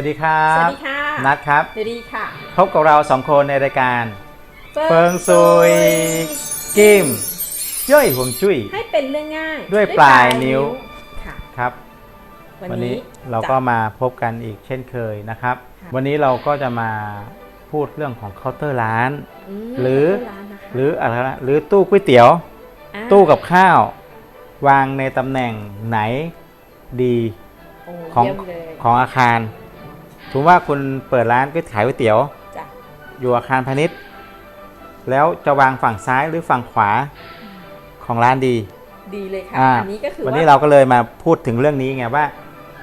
สวัสดีครับ สวัสดีค่ะ นัดครับสวัสดีค่ะ พบกับเราสองคนในรายการเฟิงซุยกิมย่อยห่วงจุ้ย ให้เป็นเรื่องง่าย ด้วยปลายนิ้วค่ะครับ วันวันนี้นี้เราก็มาพบกันอีกเช่นเคยนะครับค่ะวันนี้เราก็จะมาพูดเรื่องของเคาน์เตอร์ร้านมหรือร้านนะคะหรืออะไรนะหรือตู้ก๋วยเตี๋ยวาตู้กับข้าว วางในตำแหน่งไหนดีโอ้ของเยี่ยมเลยของอาคาร ถือว่าคุณเปิดร้านก๋วยขายก๋วยเตี๋ยว จ้ะอยู่อาคารพาณิชย์ แล้วจะวางฝั่งซ้ายหรือฝั่งขวาของร้านดี ดีเลยค่ะ อ่า อันนี้ก็คือวันว่านี้เราก็เลยมาพูดถึงเรื่องนี้ไงว่า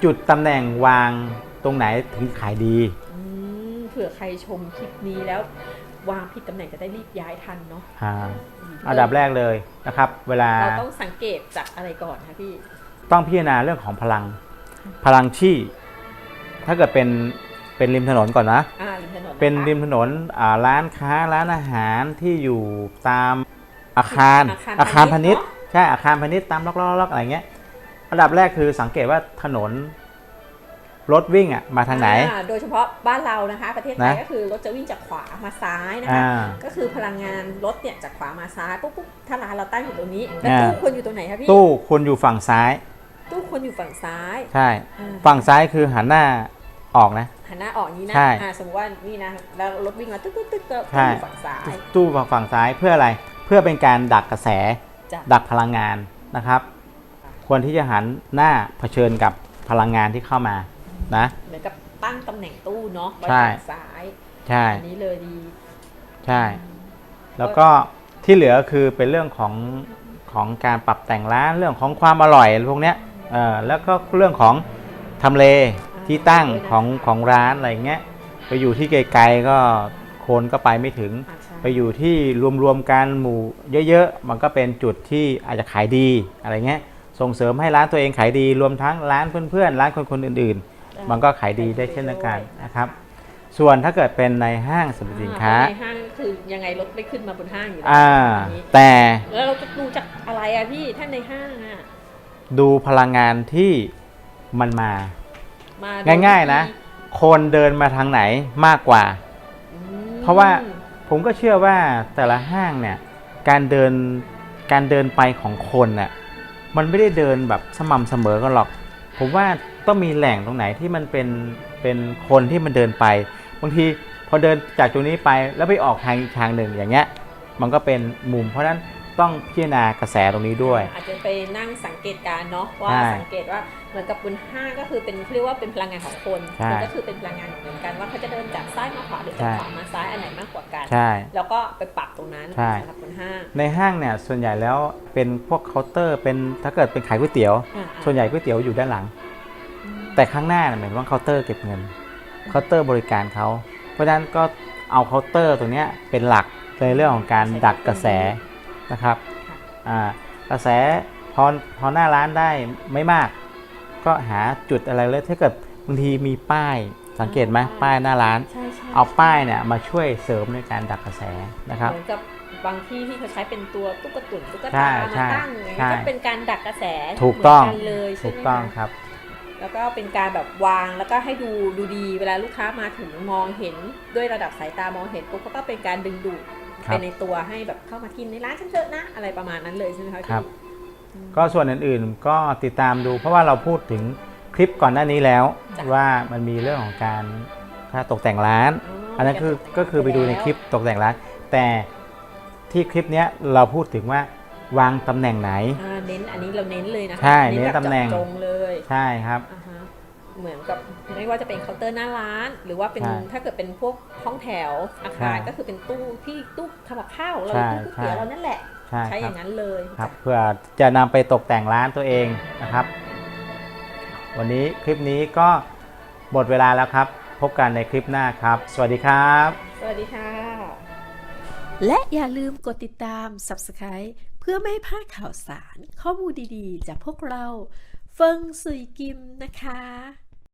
จุดตำแหน่งวางตรงไหนถึงขายดี อืมเผื่อใครชมคลิปนี้แล้ว วางผิดตำแหน่งจะได้รีบย้ายทันเนาะอ่ามอันดับแรกเลยนะครับ เวลาเราต้องสังเกตจากอะไรก่อนคะพี่ ต้องพิจารณาเรื่องของพลัง พลังที่ ถ้าเกิดเป็นเป็นริมถนนก่อนนะ อ่าริมถนนนะคะเป็นริมถนนอ่าร้านค้าร้านอาหารที่อยู่ตามอาคารอาคารพาณิชย์พาณิชย์ใช่อาคารพาณิชย์ตามล็อกๆๆอะไรเงี้ยอันดับแรกคือสังเกตว่าถนนรถวิ่งอะมาทางไหนอ่โดยเฉพาะบ้านเรานะคะ ประเทศไทยนะก็คือรถจะวิ่งจากขวามาซ้ายนะคะอ่าก็คือพลังงานรถเนี่ยจากขวามาซ้ายปุ๊บปุ๊บถ้าร้านเราตั้งอยู่ตรงนี้แล้วอ่าตู้ควรอยู่ตรงไหนคะพี่ตู้ควรอยู่ฝั่งซ้าย ตู้ควรอยู่ฝั่งซ้าย ใช่อ่าฝั่งซ้ายคือหันหน้า ออกนะหันหน้าออกนี้นะใช่อ่าสมมติว่านี่นะแล้วรถวิ่งมาตึ๊ดตึ๊ดตึ๊ดก็ใช่ อยู่ฝั่งซ้ายตู้ฝั่งฝั่งซ้ายเพื่ออะไรเพื่อเป็นการดักกระแส จ้ะดักพลังงานนะครับ ควรที่จะหันหน้าเผชิญกับพลังงานที่เข้ามานะ เหมือนกับตั้งตำแหน่งตู้เนาะไว้ใช่ ฝั่งซ้ายใช่อันนี้เลยดีใช่ แล้วก็ที่เหลือคือเป็นเรื่องของของการปรับแต่งร้านเรื่องของความอร่อยพวกเนี้ยเออแล้วก็เรื่องของทำเล ที่ตั้งของของร้านอะไรเงี้ยไปอยู่ที่ไกลๆก็คนก็ไปไม่ถึงอ่าใช่ไปอยู่ที่รวมๆกันหมู่เยอะๆ มันก็เป็นจุดที่อาจจะขายดีอะไรเงี้ยส่งเสริมให้ร้านตัวเองขายดีรวมทั้งร้านเพื่อนๆร้านคนๆอื่น ๆ มันก็ขายดีได้เช่นเดียวกันนะครับส่วนถ้าเกิดเป็นในห้างสรรพสินค้าอ่ในห้างคือยังไงรถไม่ขึ้นมาบนห้างอยู่แล้วอ่าอันนี้แต่แล้วเราจะดูจากอะไรอะพี่ท่านในห้างอะดูพลังงานที่มันมา มาดูง่าย ๆ นะ คนเดินมาทางไหนมากกว่า อืมเพราะว่า ผมก็เชื่อว่าแต่ละห้างเนี่ย การเดินการเดินไปของคนน่ะมันไม่ได้เดินแบบสม่ำเสมอกันหรอก ผมว่าต้องมีแหล่งตรงไหนที่มันเป็นเป็นคนที่มันเดินไปบางทีพอเดินจากตรงนี้ไปแล้วไปออกทางอีกทางหนึ่งอย่างเงี้ย มันก็เป็นมุมเพราะฉะนั้น ต้องพิจารณากระแสตรงนี้ด้วย อาจจะไปนั่งสังเกตการณ์เนาะว่าใช่สังเกตว่าเหมือนกับบนห้างก็คือเป็นเขาเรียกว่าเป็นพลังงานของคนใช่มันก็คือเป็นพลังงานเหมือนกันว่าเขาจะเดินจากซ้ายมาขวาหรือใช่จากขวามาซ้ายอันไหนมากกว่ากัน ใช่ แล้วก็ไปปรับตรงนั้นใช่ สำหรับบนห้างในห้างเนี่ยส่วนใหญ่แล้วเป็นพวกเคาน์เตอร์เป็นถ้าเกิดเป็นขายก๋วยเตี๋ยว อ่าส่วนใหญ่ก๋วยเตี๋ยวอยู่ด้านหลัง อืม แต่ข้างหน้าเนี่ยหมายถึงว่าเคาน์เตอร์เก็บเงินเคาน์เตอร์บริการเขาเพราะฉะนั้นก็เอาเคาน์เตอร์ตัวเนี้ยเป็นหลักในเรื่องของการดักกระแส นะครับอ่ากระแสพอพอหน้าร้านได้ไม่มาก ก็หาจุดอะไรเลยถ้าเกิดบางทีมีป้ายสังเกตไหมป้ายหน้าร้านใช่ใช่เอาป้ายเนี่ยมาช่วยเสริมในการดักกระแสนะครับเหมือนกับบางที่ที่เขาใช้เป็นตัวตุ๊กตุนตุ๊กใช่ตาใช่มาตั้งอย่างเงี้ยใช่ก็เป็นการดักกระแสถูกต้องเหมืนกันเลยใช่ถูไหกมต้องคะครับ แล้วก็เป็นการแบบวางแล้วก็ให้ดูดูดีเวลาลูกค้ามาถึงมองเห็นด้วยระดับสายตามองเห็นปุ๊บเขาก็เป็นการดึงดูดครับ ไปในตัวให้แบบเข้ามากินในร้านฉันเถอะนะอะไรประมาณนั้นเลยใช่ไหมคะครับพี่อืมก็ส่วนอื่นๆก็ติดตามดู เพราะว่าเราพูดถึงคลิปก่อนหน้านี้แล้วจ้ะว่ามันมีเรื่องของการค่าตกแต่งร้าน อันนั้นคือก็คือไปดูในคลิปตกแต่งร้าน แต่ที่คลิปเนี้ยเราพูดถึงว่าวางตำแหน่งไหนอ่าเน้นอันนี้เราเน้นเลยนะคะใช่แบบเน้นตำแหน่งเจาะจงเลยใช่ครับอ่าฮะ เหมือนกับไม่ว่าจะเป็นเคาน์เตอร์หน้าร้าน หรือว่าเป็นใช่ถ้าเกิดเป็นพวกห้องแถวอาคารใช่ก็คือเป็นตู้ที่ตู้ทำกับข้าวเราใช่ตู้ก๋วยเตี๋ยวใช่ เรานั่นแหละ ใช่ใช้คอรับย่างนั้นเลยครับจ้ะเพื่อจะนำไปตกแต่งร้านตัวเองนะครับ วันนี้คลิปนี้ก็หมดเวลาแล้วครับ พบกันในคลิปหน้าครับ สวัสดีครับ สวัสดีค่ะ และอย่าลืมกดติดตาม Subscribe เพื่อไม่ให้พลาดข่าวสารข้อมูลดีๆ จากพวกเรา เฟิงสุยกิมนะคะ